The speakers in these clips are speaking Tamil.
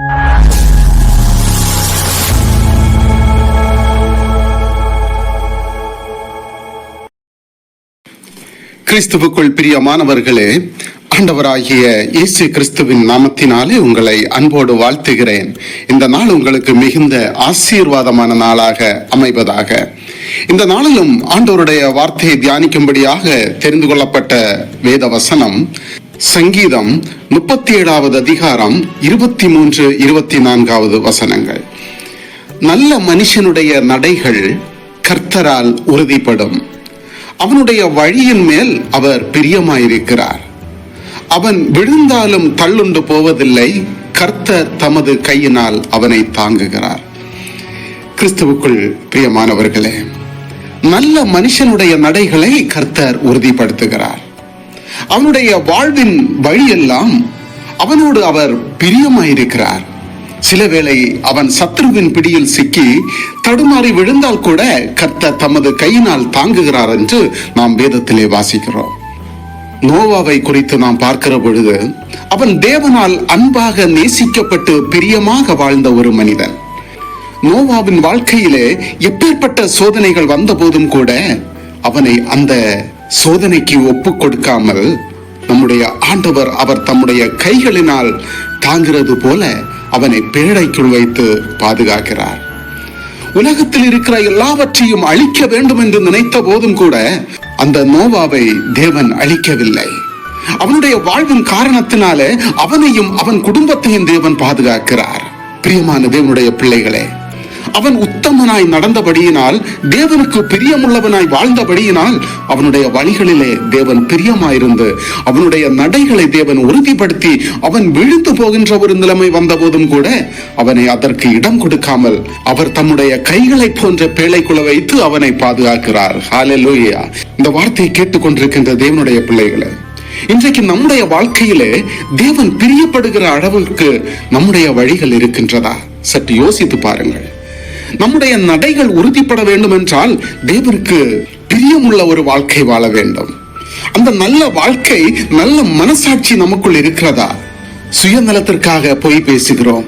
கிறிஸ்துவுக்குள் பிரியமானவர்களே ஆண்டவராகிய இயேசு கிறிஸ்துவின் நாமத்தினாலே உங்களை அன்போடு வாழ்த்துகிறேன். இந்த நாள் உங்களுக்கு மிகுந்த ஆசீர்வாதமான நாளாக அமைவதாக. இந்த நாளிலும் ஆண்டவருடைய வார்த்தையை தியானிக்கும்படியாக தெரிந்து கொள்ளப்பட்ட வேத வசனம் சங்கீதம் முப்பத்தி ஏழாவது அதிகாரம் இருபத்தி மூன்று இருபத்தி நான்காவது வசனங்கள். நல்ல மனுஷனுடைய நடைகள் கர்த்தரால் உறுதிப்படும். அவனுடைய வழியின் மேல் அவர் பிரியமாயிருக்கிறார். அவன் விழுந்தாலும் தள்ளுண்டு போவதில்லை கர்த்தர் தமது கையினால் அவனை தாங்குகிறார். கிறிஸ்துவுக்குள் பிரியமானவர்களே நல்ல மனுஷனுடைய நடைகளை கர்த்தர் உறுதிப்படுத்துகிறார். அவனுடைய வாழ்வின் வழியெல்லாம் அவனோடு அவர் பிரியமாயிருக்கிறார். சில வேளை அவன் சத்ருவின் பிடியில் சிக்கி தடுமாறி விழுந்தால் கூட கர்த்த தமது கையினால் தாங்குகிறார் என்று நாம் வேதத்திலே வாசிக்கிறோம். நோவாவை குறித்து நாம் பார்க்கிற பொழுது அவன் தேவனால் அன்பாக நேசிக்கப்பட்டு பிரியமாக வாழ்ந்த ஒரு மனிதன். நோவாவின் வாழ்க்கையிலே எப்பேற்பட்ட சோதனைகள் வந்த போதும் கூட அவனை அந்த சோதனைக்கு ஒப்பு கொடுக்காமல் நம்முடைய ஆண்டவர் அவர் தம்முடைய கைகளினால் தாங்கிறது போல அவனை பேழைக்குள் வைத்து பாதுகாக்கிறார். உலகத்தில் இருக்கிற எல்லாவற்றையும் அழிக்க வேண்டும் என்று நினைத்த போதும் கூட அந்த நோவாவை தேவன் அழிக்கவில்லை. அவனுடைய வாழ்வின் காரணத்தினாலே அவனையும் அவன் குடும்பத்தையும் தேவன் பாதுகாக்கிறார். பிரியமான தேவனுடைய பிள்ளைகளே அவன் உத்தமனாய் நடந்தபடியினால் தேவனுக்கு பிரியமுள்ளவனாய் வாழ்ந்தபடியினால் அவனுடைய வழிகளிலே தேவன் பிரியமாயிருந்து அவனுடைய நடைகளை தேவன் உறுதிப்படுத்தி அவன் விழுந்து போகின்ற ஒரு நிலைமை வந்தபோதும் கூட அவனை அதற்கு இடம் கொடுக்காமல் அவர் தம்முடைய கைகளை போன்ற பேழைக்குள்ள வைத்து அவனை பாதுகாக்கிறார். ஹalleluya இந்த வார்த்தையை கேட்டுக்கொண்டிருக்கின்ற தேவனுடைய பிள்ளைகளை இன்றைக்கு நம்முடைய வாழ்க்கையிலே தேவன் பிரியப்படுகிற அளவுக்கு நம்முடைய வழிகள் இருக்கின்றதா? சற்று யோசித்து பாருங்கள். நம்முடைய நடைகள் உறுதிப்பட வேண்டும் என்றால் தேவருக்கு பிரியமுள்ள ஒரு வாழ்க்கை வாழ வேண்டும். அந்த நல்ல வாழ்க்கை நல்ல மனசாட்சி நமக்குள் இருக்கிறதா? சுயநலத்திற்காக பொய் பேசுகிறோம்.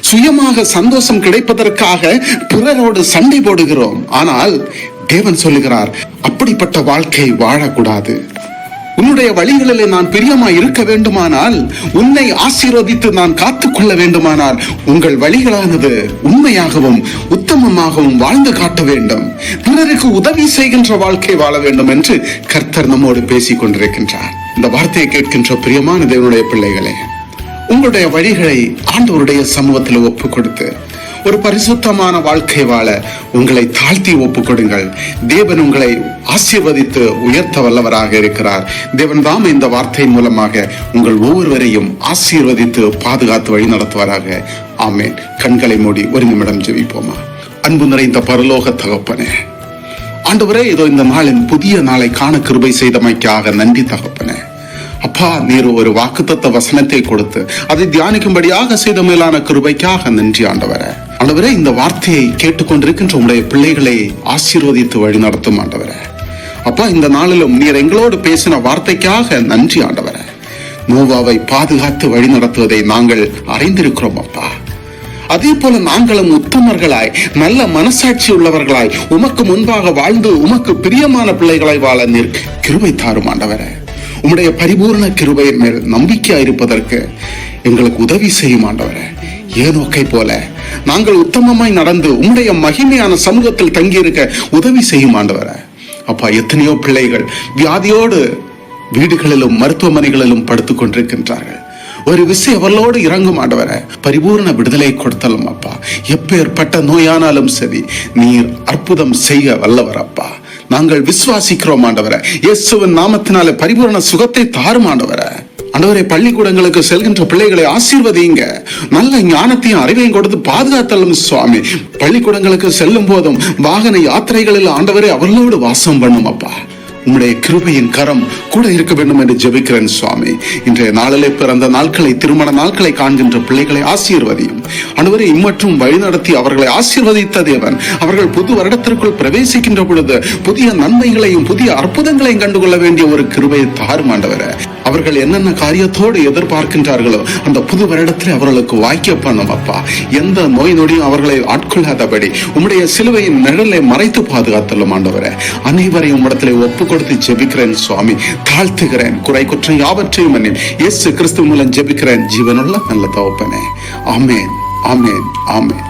சுயமாக சந்தோஷம் கிடைப்பதற்காக பிறரோடு சண்டை போடுகிறோம். ஆனால் தேவன் சொல்லுகிறார் அப்படிப்பட்ட வாழ்க்கை வாழக்கூடாது. உன்னுடைய வழிகளிலே நான் பிரியமாய் இருக்க வேண்டுமானால் உன்னை ஆசீர்வதித்து நான் காத்துக்கொள்ள வேண்டுமானால் உங்கள் வழிகளானது உண்மையாகவும் உத்தமமாகவும் வாழ்ந்து காட்ட வேண்டும். பிறருக்கு உதவி செய்கின்ற வாழ்க்கை வாழ வேண்டும் என்று கர்த்தர் நம்மோடு பேசிக் கொண்டிருக்கின்றார். இந்த வார்த்தையை கேட்கின்ற பிரியமான தேவனுடைய பிள்ளைகளே உங்களுடைய வழிகளை ஆண்டவருடைய சமூகத்தில் ஒப்பு கொடுத்து ஒரு பரிசுத்தமான வாழ்க்கை வாழ உங்களை தாழ்த்தி ஒப்பு கொடுங்கள் தேவன் உங்களை ஆசீர்வதித்து உயர்த்த வல்லவராக இருக்கிறார். தேவன் தாம் இந்த வார்த்தையின் மூலமாக உங்கள் ஒவ்வொருவரையும் ஆசீர்வதித்து பாதுகாத்து வழி நடத்துவாராக. ஆமேன். கண்களை மூடி ஒரு நிமிடம் ஜெபிப்போமா? அன்பு நிறைந்த பரலோக தகப்பனே ஆண்டவரே இதோ இந்த நாளின் புதிய நாளை காண கிருபை செய்தமைக்காக நன்றி தகப்பனே. அப்பா நீர் ஒரு வாக்குத்தத்த வசனத்தை கொடுத்து அதை தியானிக்கும்படியாக செய்த மேலான கிருபைக்காக நன்றி ஆண்டவரே. ஆண்டவரே இந்த வார்த்தையை கேட்டுக்கொண்டிருக்கின்ற உடைய பிள்ளைகளை ஆசீர்வதித்து வழி நடத்தும் ஆண்டவரே. அப்பா இந்த நாளிலும் நீர் எங்களோடு பேசின வார்த்தைக்காக நன்றி ஆண்டவரே. நோவாவை பாதுகாத்து வழி நடத்துவதை நாங்கள் அறிந்திருக்கிறோம் அப்பா. அதே போல நாங்களும் உத்தமர்களாய் நல்ல மனசாட்சி உள்ளவர்களாய் உமக்கு முன்பாக வாழ்ந்து உமக்கு பிரியமான பிள்ளைகளாய் வாழ நீர் கிருபை தாரும் ஆண்டவரே. உம்முடைய பரிபூர்ண கிருபையின் மேல் நம்பிக்கையா இருப்பதற்கு எங்களுக்கு உதவி செய்யும் ஆண்டவரே. ஏனோக்கை போல நாங்கள் உத்தமமாய் நடந்து உம்முடைய மகிமையான சமூகத்தில் தங்கியிருக்க உதவி செய்யும் ஆண்டவரே. அப்பா எத்தனையோ பிள்ளைகள் வியாதியோடு வீடுகளிலும் மருத்துவமனைகளிலும் படுத்துக் கொண்டிருக்கின்றார்கள். ஒரு விசை அவர்களோடு இறங்கும் ஆண்டவர. பரிபூர்ண விடுதலை கொடுத்தலும் அப்பா. எப்பேற்பட்ட நோயானாலும் சரி நீர் அற்புதம் செய்ய வல்லவர் அப்பா. நாங்கள் விசுவாசிக்கிறோம் ஆண்டவர. இயேசுவின் நாமத்தினால பரிபூர்ண சுகத்தை தாரும் ஆண்டவரை. அந்தவரை பள்ளிக்கூடங்களுக்கு செல்கின்ற பிள்ளைகளை ஆசீர்வதிங்க நல்ல ஞானத்தையும் அறிவையும் கொடுத்து பாதுகாத்தலும் சுவாமி. பள்ளிக்கூடங்களுக்கு செல்லும் போதும் வாகன யாத்திரைகளில் ஆண்டவரே அவர்களோடு வாசம் பண்ணும் அப்பா உம்முடைய கிருபையின் கரம் கூட இருக்க வேண்டும் என்று ஜெபிக்கிறேன் சுவாமி. இன்றைய நாளிலே பிறந்த நாட்களை திருமண நாட்களை காண்கின்ற பிள்ளைகளை ஆசீர்வதியும். அனுவரை இம்மற்றும் வழிநடத்தி அவர்களை ஆசீர்வதித்த தேவன். அவர்கள் புது வருடத்திற்குள் பிரவேசிக்கின்ற பொழுது புதிய நன்மைகளையும் புதிய அற்புதங்களையும் கண்டுகொள்ள வேண்டிய ஒரு கிருபையை தாரும் ஆண்டவரை. அவர்கள் என்னென்ன காரியத்தோடு எதிர்பார்க்கின்றார்களோ அந்த புது வருடத்தில் அவர்களுக்கு வாய்க்க பண்ணும் அப்பா. எந்த நோய் நொடியும் அவர்களை ஆட்கொள்ளாதபடி உம்முடைய சிலுவையின் நிழலை மறைத்து பாதுகாத்தலும் ஆண்டவரே. அனைவரையும் உம்மிடத்திலே ஒப்பு கொடுத்து ஜெபிக்கிறேன் சுவாமி. தாழ்த்துகிறேன். குறை குற்றம் யாவற்றையும் மன்னி இயேசு கிறிஸ்து மூலம் ஜெபிக்கிறேன். ஜீவனுள்ள நல்ல தவப்பனே ஆமேன். ஆமேன். ஆமேன்.